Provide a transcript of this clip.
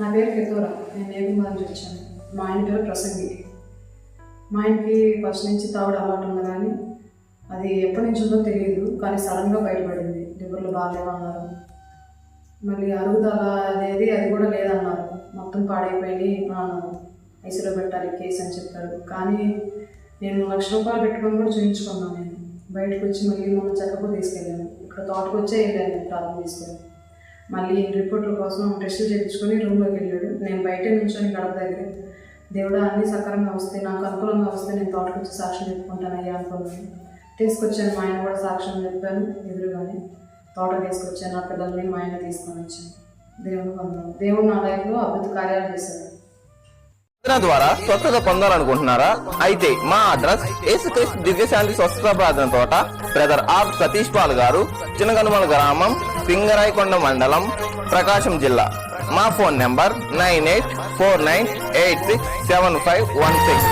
నా పేరు కితూర నేను ఏపీ వచ్చాను. మా ఆయన పేరు ప్రసంగి. మా ఇంటికి ఫస్ట్ నుంచి తాగుడు అలవాటు ఉంది కానీ అది ఎప్పటి నుంచి ఉందో తెలియదు కానీ సడన్గా బయటపడింది. లివర్లు బాగాలేమన్నారు మళ్ళీ అరుగుదల అనేది అది కూడా లేదన్నారు. మొత్తం పాడైపోయి ఐసీలో పెట్టాలి కేసు అని చెప్పారు. కానీ నేను లక్ష రూపాయలు పెట్టుకొని కూడా చూపించుకున్నాను నేను బయటకు వచ్చి మళ్ళీ మొన్న చెక్కకు తీసుకెళ్ళాను. ఇక్కడ తోటకు వచ్చే వెళ్ళాను ప్రాబ్లం తీసుకెళ్ళాను. మళ్ళీ రిపోర్టుల కోసం టెస్టులు చేయించుకొని రూమ్లోకి వెళ్ళాడు. నేను బయట నిల్చొని గడప దగ్గర దేవుడు అన్ని సక్రమంగా వస్తే నాకు అనుకూలంగా వస్తే నేను తోటకు వచ్చి సాక్ష్యం చెప్పుకుంటాను అయ్యా అనుకున్నాను. తీసుకొచ్చాను మా ఆయన కూడా సాక్ష్యం చెప్పాను ఎదురుగానే తోట తీసుకొచ్చాను. నా పిల్లల్ని మా ఆయన తీసుకొని వచ్చాను. దేవుడు వందనాలు దేవుడు నా లైఫ్లో అద్భుత కార్యాలు చేశాడు. ప్రార్థన ద్వారా స్వచ్ఛత పొందాలనుకుంటున్నారా? అయితే మా అడ్రస్ ఏసుక్రీస్తు దివ్యశాంతి స్వచ్ఛత ప్రార్థన తోట. బ్రదర్ ఆర్ సతీష్ పాల్ గారు చిన్నగనుమల గ్రామం పింగరాయకొండ మండలం ప్రకాశం జిల్లా. మా phone number nine eight four nine eight six seven five one six.